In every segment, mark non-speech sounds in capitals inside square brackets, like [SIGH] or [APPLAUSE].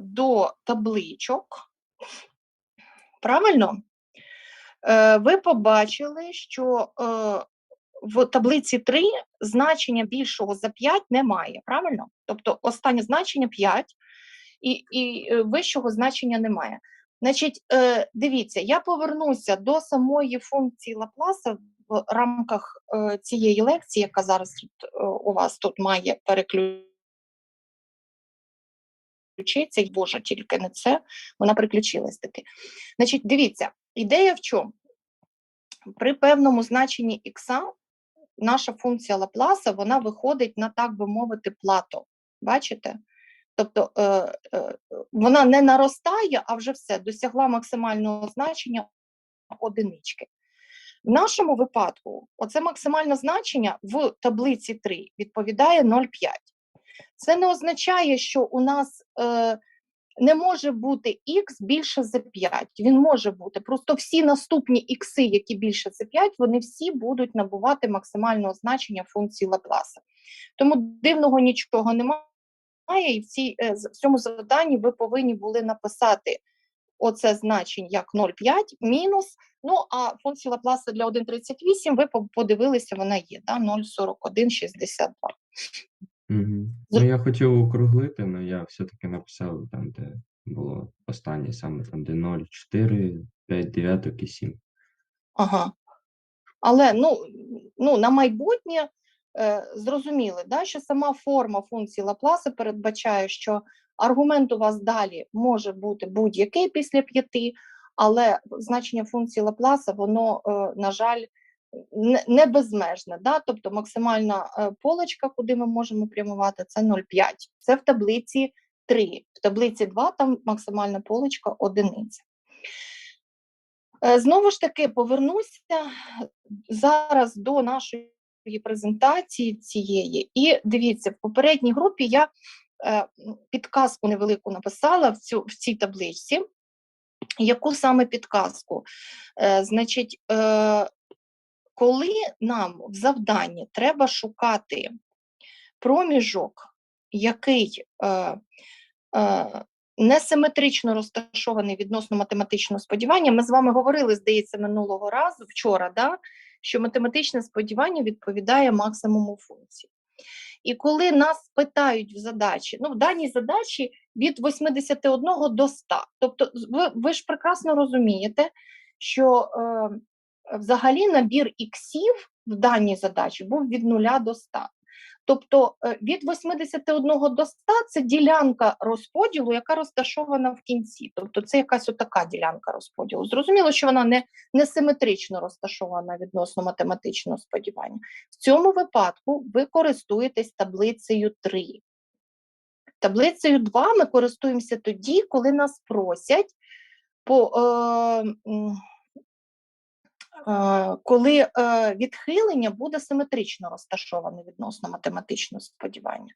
до табличок, правильно, е, ви побачили, що е, в таблиці 3 значення більшого за 5 немає, правильно? Тобто останнє значення 5 і і е, вищого значення немає. Значить, е, дивіться, я повернуся до самої функції Лапласа в рамках е, цієї лекції, яка зараз тут, у вас тут має переключитися, і Боже, тільки не це, вона приключилась таки. Значить, дивіться, ідея в чому? При певному значенні х наша функція Лапласа вона виходить на, так би мовити, плато. Бачите? Тобто е, е, вона не наростає, а вже все, досягла максимального значення одинички. В нашому випадку, оце максимальне значення в таблиці 3 відповідає 0,5. Це не означає, що у нас е, не може бути х більше за 5. Він може бути. Просто всі наступні ікси, які більше за 5, вони всі будуть набувати максимального значення функції Лапласа. Тому дивного нічого немає, і в, цій, е, в цьому заданні ви повинні були написати оце значення як 0,5 мінус. Ну, а функцію Лапласа для 1,38 ви подивилися, вона є, да, 0,4162. Угу. Ну, я хотів округлити, але я все-таки написав там, де було останнє, саме там, де 0, 4, 5 дев'яток і 7. Ага. Але ну, ну, на майбутнє е, зрозуміли, да, що сама форма функції Лапласа передбачає, що аргумент у вас далі може бути будь-який після п'яти, але значення функції Лапласа, воно, е, на жаль, не, безмежне. Да? Тобто максимальна е, полочка, куди ми можемо прямувати, це 0,5. Це в таблиці 3. В таблиці 2 там максимальна полочка одиниця. Е, знову ж таки, повернуся зараз до нашої презентації цієї. І дивіться, в попередній групі я е, підказку невелику написала в, цю, в цій табличці. Яку саме підказку? Значить, коли нам в завданні треба шукати проміжок, який е, е, несиметрично розташований відносно математичного сподівання, ми з вами говорили, здається, минулого разу, вчора, да, що математичне сподівання відповідає максимуму функції. І коли нас питають в задачі, ну в даній задачі від 81 до 100. Тобто, ви, ви ж прекрасно розумієте, що е, взагалі набір іксів в даній задачі був від 0 до 100. Тобто е, від 81 до 100 це ділянка розподілу, яка розташована в кінці. Тобто це якась отака ділянка розподілу. Зрозуміло, що вона не, не симетрично розташована відносно математичного сподівання. В цьому випадку ви користуєтесь таблицею 3. Таблицею 2 ми користуємося тоді, коли нас просять по. Е, коли е, відхилення буде симетрично розташоване відносно математичного сподівання.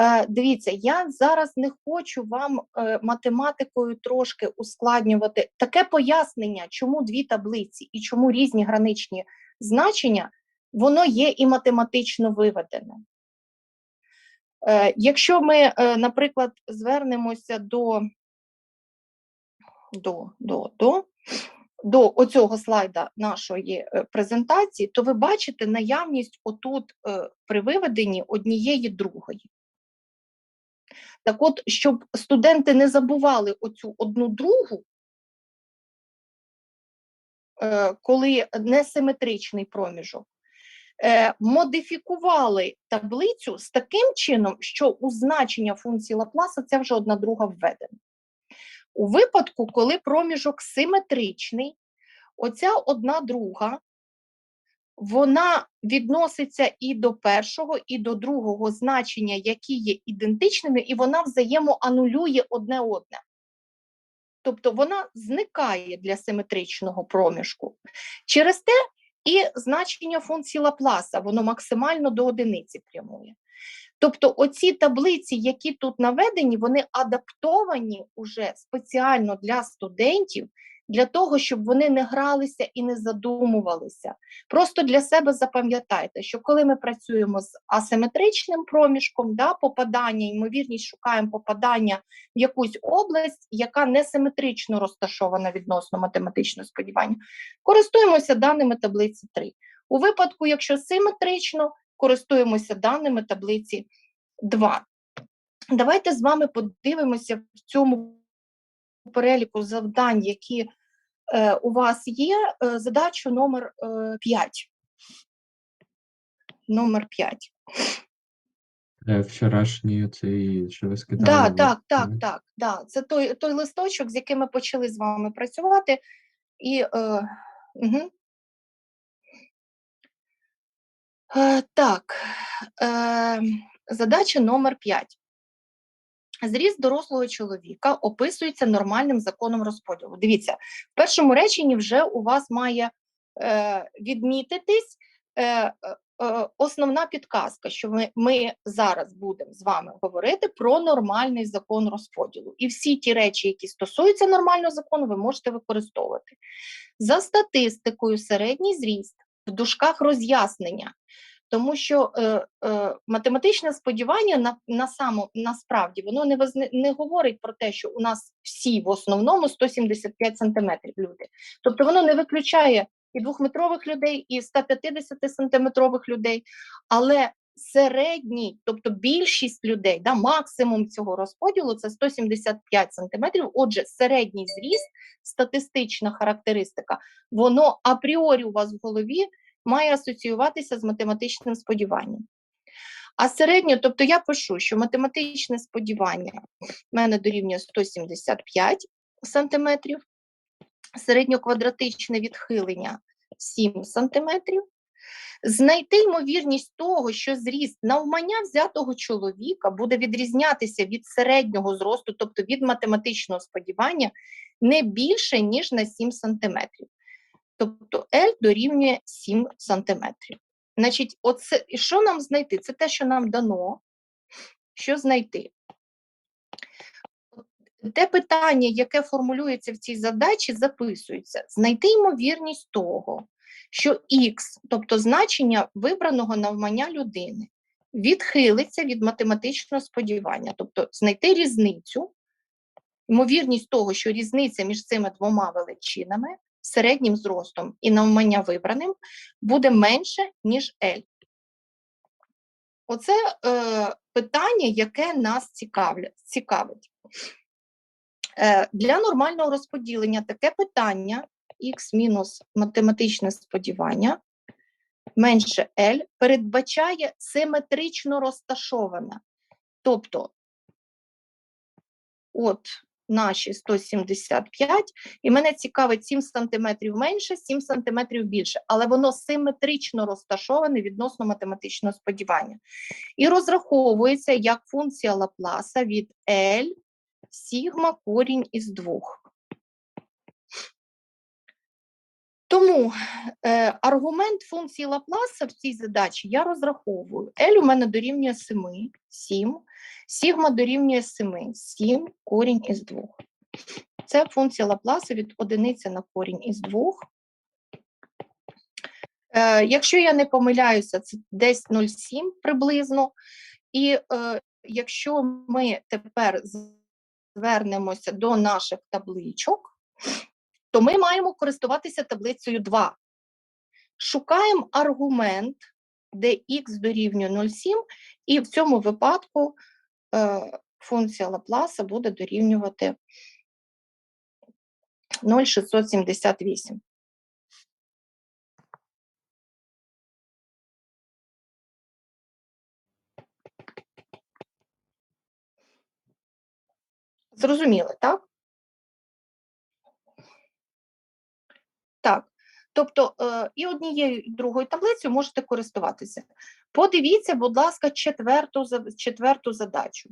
Е, дивіться, я зараз не хочу вам математикою трошки ускладнювати таке пояснення, чому дві таблиці і чому різні граничні значення, воно є і математично виведене. Якщо ми, наприклад, звернемося до, до, до, до до оцього слайда нашої е, презентації, то ви бачите наявність отут е, при виведенні однієї другої. Так от, щоб студенти не забували оцю одну другу, е, коли несиметричний проміжок, модифікували таблицю з таким чином, що у значення функції Лапласа ця вже одна друга введена. У випадку, коли проміжок симетричний, оця одна друга, вона відноситься і до першого, і до другого значення, які є ідентичними, і вона взаємоанулює одне одне. Тобто вона зникає для симетричного проміжку. Через те і значення функції Лапласа, воно максимально до одиниці прямує. Тобто, оці таблиці, які тут наведені, вони адаптовані уже спеціально для студентів для того, щоб вони не гралися і не задумувалися. Просто для себе запам'ятайте, що коли ми працюємо з асиметричним проміжком, да, попадання, ймовірність шукаємо попадання в якусь область, яка несиметрично розташована відносно математичного сподівання, користуємося даними таблиці 3. У випадку, якщо симетрично, користуємося даними таблиці 2. Давайте з вами подивимося в цьому переліку завдань, які у вас є, е, задачу номер е, 5. Номер 5. Е, Вчорашній оцей, що ви скидали. Да, ви- так, так, так. Це той, той листочок, з яким ми почали з вами працювати. І, е, угу. е, так, е, задача номер 5. Зріст дорослого чоловіка описується нормальним законом розподілу. Дивіться, в першому реченні вже у вас має е, відмітитись е, е, е, основна підказка, що ми, ми зараз будемо з вами говорити про нормальний закон розподілу. І всі ті речі, які стосуються нормального закону, ви можете використовувати. За статистикою, середній зріст в дужках роз'яснення. Тому що е, е, математичне сподівання на, на само, насправді воно не, возни, не говорить про те, що у нас всі в основному 175 сантиметрів люди. Тобто воно не виключає і двохметрових людей, і 150 сантиметрових людей, але середній, тобто більшість людей, да, максимум цього розподілу це 175 сантиметрів. Отже, середній зріст, статистична характеристика, воно апріорі у вас в голові має асоціюватися з математичним сподіванням. А середньо, тобто я пишу, що математичне сподівання в мене дорівнює 175 сантиметрів, середньоквадратичне відхилення 7 сантиметрів. Знайти ймовірність того, що зріст навмання взятого чоловіка буде відрізнятися від середнього зросту, тобто від математичного сподівання, не більше, ніж на 7 сантиметрів. Тобто L дорівнює 7 сантиметрів. Значить, оце, що нам знайти? Це те, що нам дано. Що знайти? Те питання, яке формулюється в цій задачі, записується. Знайти ймовірність того, що х, тобто значення вибраного навмання людини, відхилиться від математичного сподівання, тобто знайти різницю, ймовірність того, що різниця між цими двома величинами середнім зростом і навмання вибраним буде менше, ніж L. Оце е, питання, яке нас цікавить. Е, для нормального розподілення таке питання х мінус математичне сподівання менше L передбачає симетрично розташоване. Тобто, от наші 175, і мене цікавить 7 см менше, 7 см більше, але воно симетрично розташоване відносно математичного сподівання. І розраховується як функція Лапласа від L сігма корінь із 2. Тому е, аргумент функції Лапласа в цій задачі я розраховую. L у мене дорівнює 7, 7, сігма дорівнює 7, 7 корінь із 2. Це функція Лапласа від одиниці на корінь із 2. Е, якщо я не помиляюся, це десь 0,7 приблизно. І е, якщо ми тепер звернемося до наших табличок, то ми маємо користуватися таблицею 2. Шукаємо аргумент, де х дорівнює 0,7, і в цьому випадку е, функція Лапласа буде дорівнювати 0,678. Зрозуміли, так? Так. Тобто е, і однією, і другою таблицею можете користуватися. Подивіться, будь ласка, четверту, четверту задачу.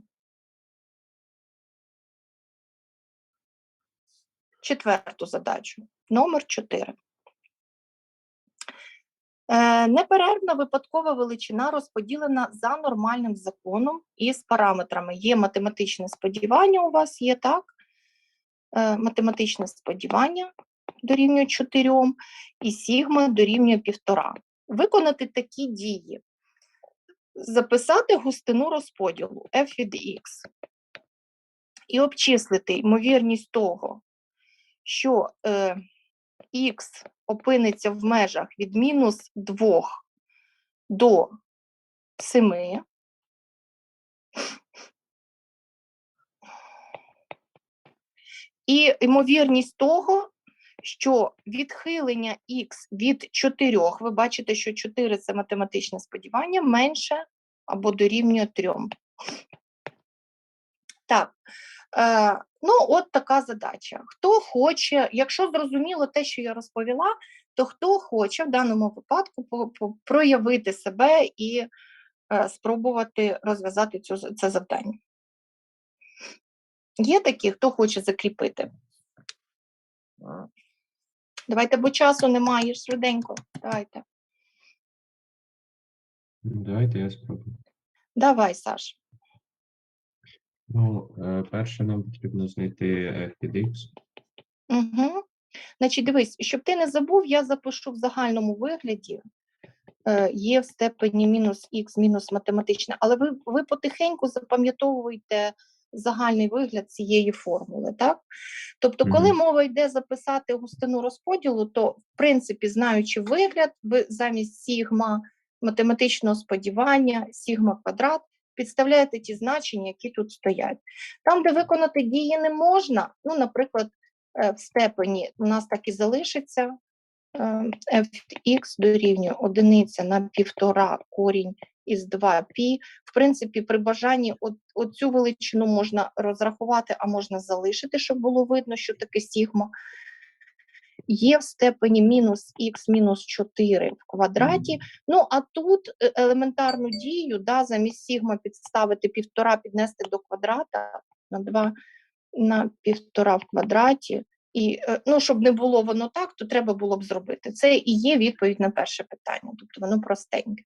Четверту задачу, номер 4. Е, неперервна випадкова величина розподілена за нормальним законом із параметрами. Є математичне сподівання у вас, є так? Е, математичне сподівання дорівнює 4 і сігма дорівнює 1,5. Виконати такі дії. Записати густину розподілу f від x і обчислити ймовірність того, що е, x опиниться в межах від мінус 2 до 7. І ймовірність того, що відхилення х від 4, ви бачите, що 4 це математичне сподівання, менше або дорівнює 3. Так, е, ну от така задача. Хто хоче, якщо зрозуміло те, що я розповіла, то хто хоче в даному випадку проявити себе і е, спробувати розв'язати цю, це завдання. Є такі, хто хоче закріпити? Давайте, бо часу немає швиденько. Давайте. Ну, Давайте я спробую. Давай, Саш. Ну, е, перше нам потрібно знайти f від x. Угу. Значить, дивись, щоб ти не забув, я запишу в загальному вигляді. е, Є в степені мінус х мінус математичне, але ви, ви потихеньку запам'ятовуєте загальний вигляд цієї формули, так? Тобто, коли мова йде записати густину розподілу, то, в принципі, знаючи вигляд, ви замість сігма математичного сподівання, сігма квадрат, підставляєте ті значення, які тут стоять. Там, де виконати дії не можна, ну, наприклад, е, в степені у нас так і залишиться е, f від дорівнює одиниця на півтора корінь із 2 пі. В принципі, при бажанні от, оцю величину можна розрахувати, а можна залишити, щоб було видно, що таке сігма. Є в степені мінус х мінус 4 в квадраті. Ну, а тут е, елементарну дію, да, замість сігма підставити півтора, піднести до квадрата на 2 на півтора в квадраті. І е, ну, щоб не було воно так, то треба було б зробити. Це і є відповідь на перше питання, тобто воно простеньке.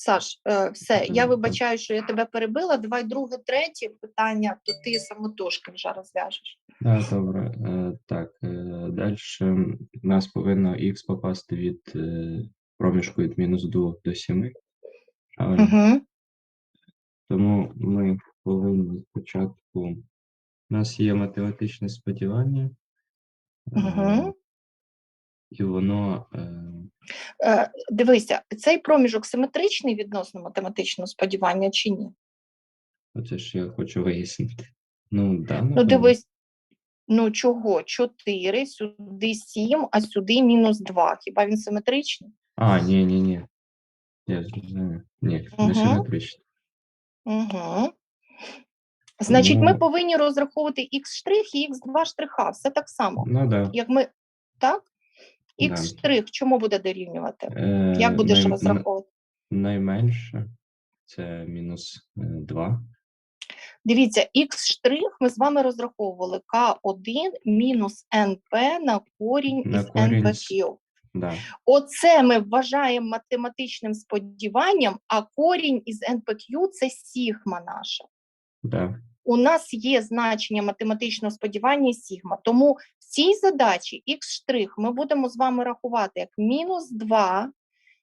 Саш, е, все, я вибачаю, що я тебе перебила. Давай друге, третє питання, то ти самотужки вже розв'яжеш. Да, добре. Е, Так, далі нас повинно x попасти від е, проміжку від мінус 2 до 7. Угу. Тому ми повинні спочатку. У нас є математичне сподівання, е, Угу. І воно е, Е, дивися, цей проміжок симетричний відносно математичного сподівання чи ні? оце ж я хочу вияснити. Ну, да, Ну, дивись, ну чого? 4, сюди 7, а сюди мінус 2. Хіба він симетричний? А, ні, ні, ні. Я зрозумів. Ні, не Мгм. симетрично. Угу. Значить, ми повинні розраховувати х штрих і х2 штриха. Все так само. Ну, да. Як ми так? Х штрих чому буде дорівнювати? Е, Як будеш най- розраховувати? Найменше це мінус 2. Дивіться, х штрих ми з вами розраховували К1 мінус НП на корінь На із НПQ. Да. Оце ми вважаємо математичним сподіванням, а корінь із НПQ це сігма наша. Да. У нас є значення математичного сподівання сігма. Тому в цій задачі х штрих ми будемо з вами рахувати як мінус 2,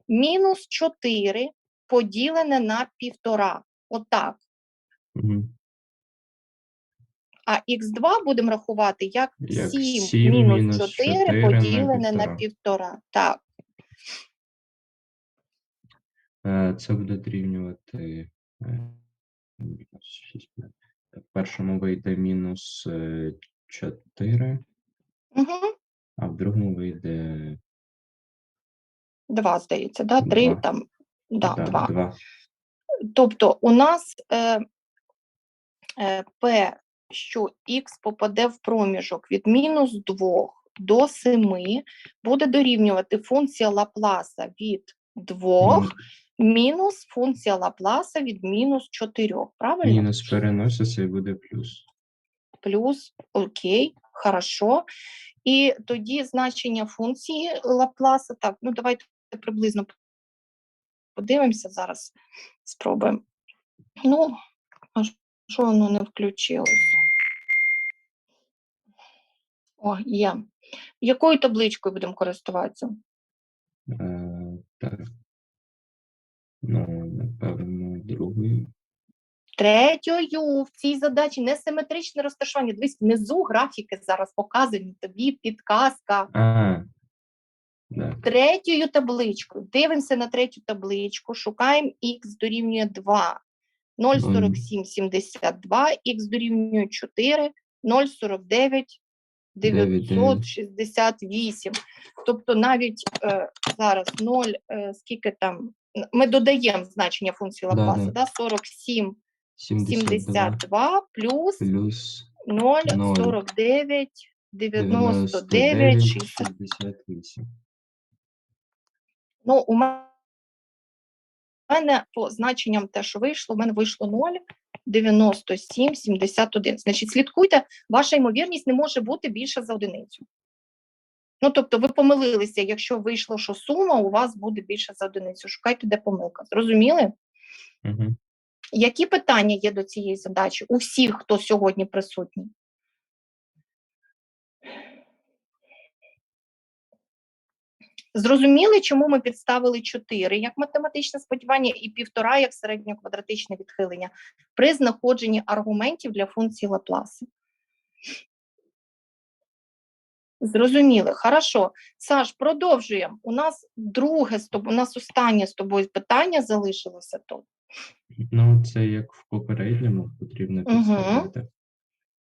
мінус 4 поділене на півтора. Отак. Угу. А х2 будемо рахувати як Як 7, мінус мінус 4 поділене на півтора. півтора. Так. Е, Це буде дорівнювати. е, мінус шість. В першому вийде мінус 4, Угу. а в другому вийде 2, здається, да? 3 Два. там. Да, да, 2. 2. Тобто у нас е, е, P, що х попаде в проміжок від мінус 2 до 7, буде дорівнювати функція Лапласа від 2 мінус функція Лапласа від мінус 4. Правильно? Мінус переноситься і буде плюс. Плюс, окей, хорошо. І тоді значення функції Лапласа, так, ну давайте приблизно подивимося зараз, спробуємо. Ну, а що воно не включилось? О, є. Якою табличкою будемо користуватися? Е, так. Ну, напевно, другою. Третьою в цій задачі несиметричне розташування. Дивись, внизу графіки зараз показані тобі підказка. А, да. Третьою табличкою. Дивимося на третю табличку, шукаємо х дорівнює 2. 0,4772, х дорівнює 4, 0,49, 968. Тобто навіть е, зараз 0, е, скільки там, ми додаємо значення функції Лапласа, да. да, 47, 72 72 плюс плюс 0, Ноль. 49, 99, 99, 60. 68. Ну, у мене по значенням те, що вийшло, у мене вийшло 0, 97, 71. Значить, слідкуйте, ваша ймовірність не може бути більше за одиницю. Ну, тобто, ви помилилися, якщо вийшло, що сума у вас буде більше за одиницю. Шукайте, де помилка. Зрозуміли? Угу. Які питання є до цієї задачі у всіх, хто сьогодні присутній? Зрозуміли, чому ми підставили 4 як математичне сподівання і півтора як середньоквадратичне відхилення при знаходженні аргументів для функції Лапласа? Зрозуміли, хорошо. Саш, продовжуємо. У нас друге з тобою, у нас останнє з тобою питання залишилося тут. Ну, це як в попередньому потрібно підставити.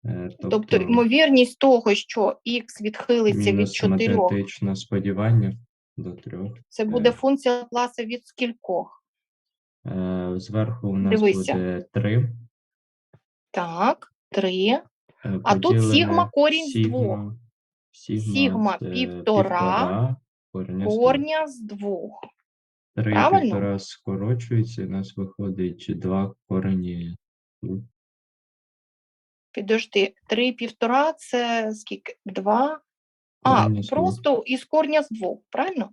Е, Тобто, ймовірність того, що х відхилиться від мінус 4, математичне сподівання до трьох. це буде е. функція Лапласа від скількох? Е, Зверху у нас Дивися. буде 3. Так, 3. А тут сігма корінь з двох. Сігма, Сігма півтора. Корня з двох. Три правильно? півтора скорочується, і у нас виходить 2 корені. Підожди, 3 півтора це скільки? 2. А, Коріння з двох. просто із корня з двох, правильно?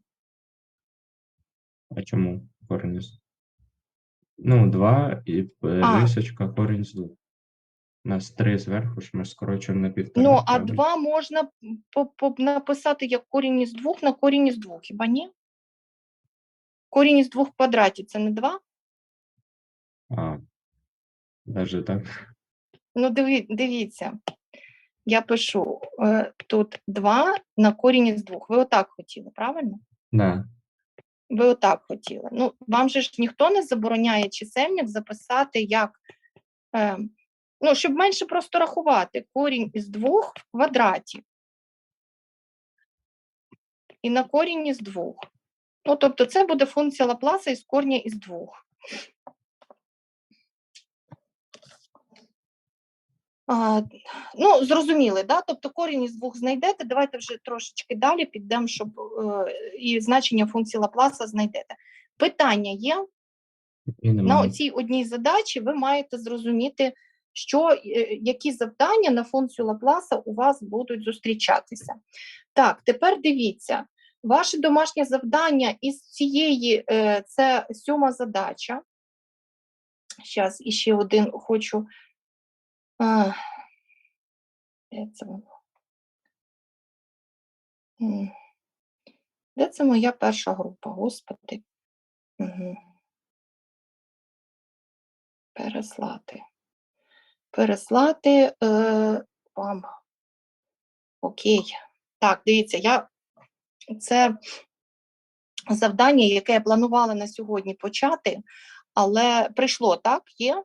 А чому корінь з? Ну, 2 і е, А. рисочка корінь з 2. У нас 3 зверху, ж ми скорочуємо на півтора. Ну, а правильно? 2 можна написати як корінь із двох на корінь із двох, хіба ні? Корінь із двох в квадраті це не 2? А, навіть так. Ну, диві, дивіться, я пишу е, тут 2 на корінь із двох. Ви отак хотіли, правильно? Да. Ви отак хотіли. Ну, вам же ж ніхто не забороняє чисельник записати як, е, ну, щоб менше просто рахувати корінь із двох в квадраті. І на корінь із двох. Ну, тобто це буде функція Лапласа із корня із двох. А, ну, зрозуміли, да? Тобто корінь із двох знайдете. Давайте вже трошечки далі підемо, щоб е, і значення функції Лапласа знайдете. Питання є на цій одній задачі ви маєте зрозуміти, що, е, які завдання на функцію Лапласа у вас будуть зустрічатися. Так, тепер дивіться, ваше домашнє завдання із цієї, е, це сьома задача. Зараз іще один хочу. А, де це? Де це моя перша група, господи? Переслати. Переслати е, вам. Окей. Так, дивіться, я це завдання, яке я планувала на сьогодні почати, але прийшло, так? Є?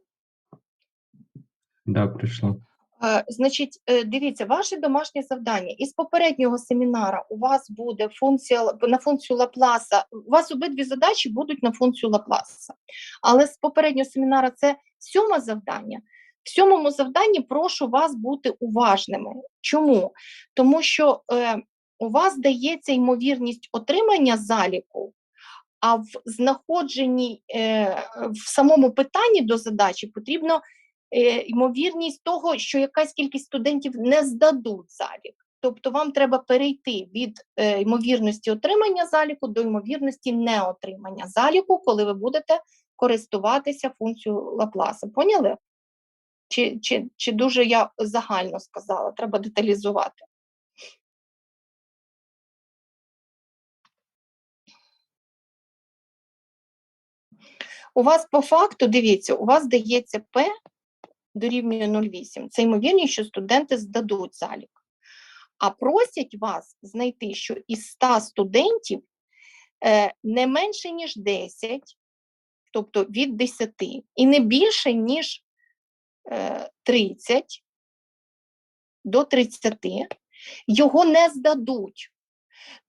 Да, прийшло. Е, Значить, е, дивіться, ваше домашнє завдання із попереднього семінара у вас буде функція на функцію Лапласа. У вас обидві задачі будуть на функцію Лапласа. Але з попереднього семінара це сьоме завдання. В сьомому завданні прошу вас бути уважними. Чому? Тому що е, у вас дається ймовірність отримання заліку, а в знаходженні е, в самому питанні до задачі потрібно е, ймовірність того, що якась кількість студентів не здадуть залік. Тобто вам треба перейти від е, ймовірності отримання заліку до ймовірності неотримання заліку, коли ви будете користуватися функцією Лапласа. Поняли? Чи, чи, Чи дуже я загально сказала, треба деталізувати. У вас по факту, дивіться, у вас дається П дорівнює 0,8. Це ймовірність, що студенти здадуть залік. А просять вас знайти, що із 100 студентів е, не менше, ніж 10, тобто від 10, і не більше, ніж 30 до 30, його не здадуть.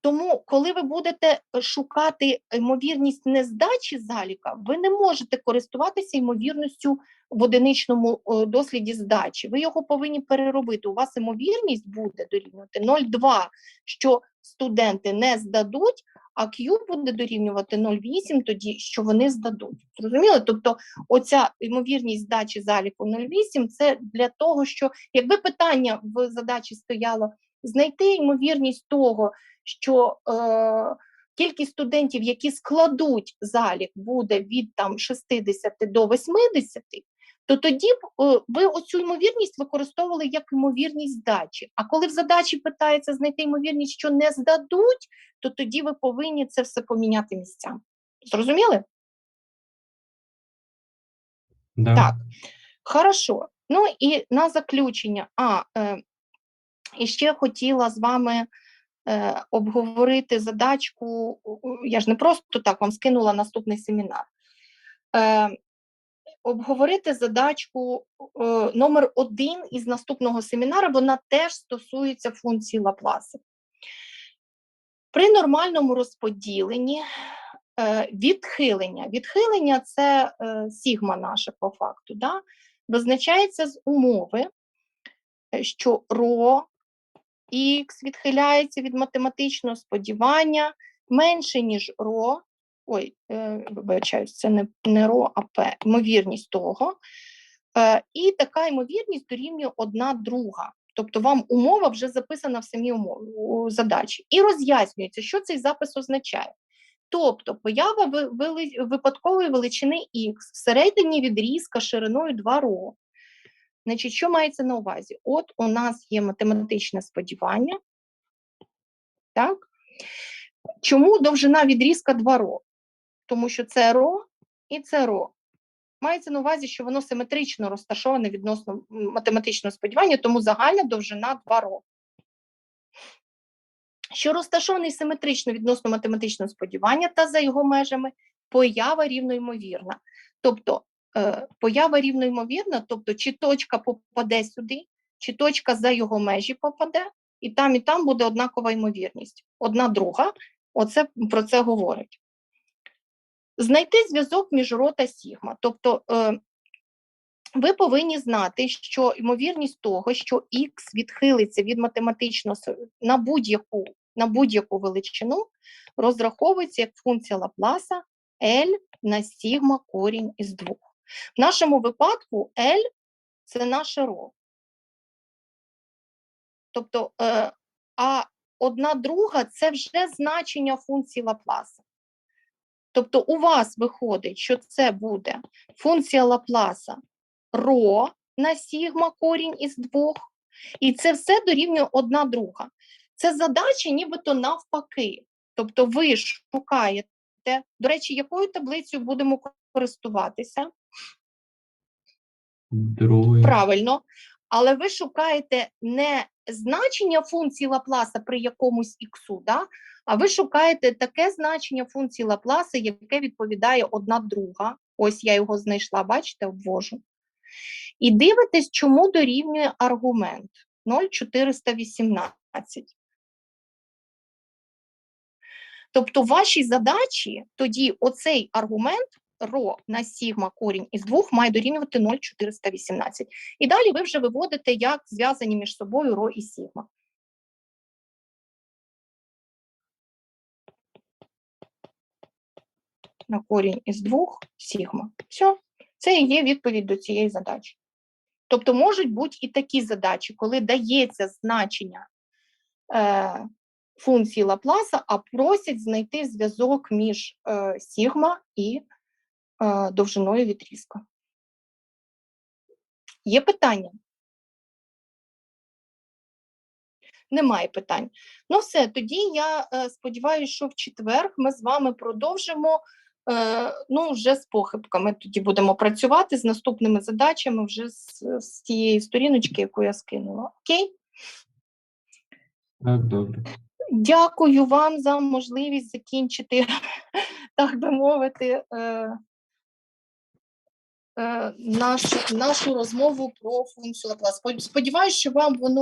Тому, коли ви будете шукати ймовірність нездачі заліка, ви не можете користуватися ймовірністю в одиничному досліді здачі. Ви його повинні переробити. У вас ймовірність буде дорівнювати 0,2, що студенти не здадуть, а Q буде дорівнювати 0,8 тоді, що вони здадуть. Зрозуміли? Тобто, оця ймовірність здачі заліку 0,8 це для того, що якби питання в задачі стояло знайти ймовірність того, що е, кількість студентів, які складуть залік, буде від там 60 до 80, то тоді б е, ви оцю ймовірність використовували як ймовірність здачі. А коли в задачі питається знайти ймовірність, що не здадуть, то тоді ви повинні це все поміняти місцями. Зрозуміли? Да. Так, хорошо. Ну і на заключення. А, е, і ще хотіла з вами е, обговорити задачку. Я ж не просто так вам скинула наступний семінар. Обговорити задачку е, номер один із наступного семінару. Вона теж стосується функції Лапласа. При нормальному розподіленні е, відхилення. Відхилення це е, сігма наша по факту, да? визначається з умови, що ро х відхиляється від математичного сподівання менше, ніж ро. Ой, е, вибачаюсь, це не, не ро, а п, ймовірність того. Е, і така ймовірність дорівнює одна друга. Тобто вам умова вже записана в самій умові задачі. І роз'яснюється, що цей запис означає. Тобто поява випадкової величини х всередині відрізка шириною 2 ро. Значить, що мається на увазі? От у нас є математичне сподівання. Так? Чому довжина відрізка 2 ро? Тому що це ро і це ро. Мається на увазі, що воно симетрично розташоване відносно математичного сподівання, тому загальна довжина 2 ро. Що розташований симетрично відносно математичного сподівання та за його межами поява рівноімовірна. Тобто е, поява рівноімовірна, тобто чи точка попаде сюди, чи точка за його межі попаде, і там, і там буде однакова ймовірність. Одна друга, оце про це говорить. Знайти зв'язок між ро та сігма. Тобто е, ви повинні знати, що ймовірність того, що х відхилиться від математичного на будь-яку на будь-яку величину, розраховується як функція Лапласа L на сігма корінь із двох. В нашому випадку L – це наше ро. Тобто, е, а одна друга це вже значення функції Лапласа. Тобто, у вас виходить, що це буде функція Лапласа ро на сігма корінь із двох, і це все дорівнює одна друга. Це задача нібито навпаки. Тобто ви шукаєте, до речі, якою таблицею будемо користуватися? Другий. Правильно, але ви шукаєте не значення функції Лапласа при якомусь іксу, да? а ви шукаєте таке значення функції Лапласа, яке відповідає одна друга. Ось я його знайшла, бачите, обвожу. І дивитесь, чому дорівнює аргумент 0,418. Тобто, в вашій задачі тоді оцей аргумент ро на сігма корінь із двох має дорівнювати 0,418. І далі ви вже виводите, як зв'язані між собою ро і сігма. На корінь із двох сігма. Все, це і є відповідь до цієї задачі. Тобто можуть бути і такі задачі, коли дається значення е, функції Лапласа, а просять знайти зв'язок між е, сігма і довжиною відрізка. Є питання? Немає питань. Ну, все, тоді я е, сподіваюся, що в четвер ми з вами продовжимо Е, ну, вже з похибками тоді будемо працювати з наступними задачами вже з, з тієї сторіночки, яку я скинула. Окей? Так, добре. Дякую вам за можливість закінчити, [LAUGHS] так би мовити, е, е, нашу, нашу розмову про функцію Лаплас. Сподіваюсь, що вам воно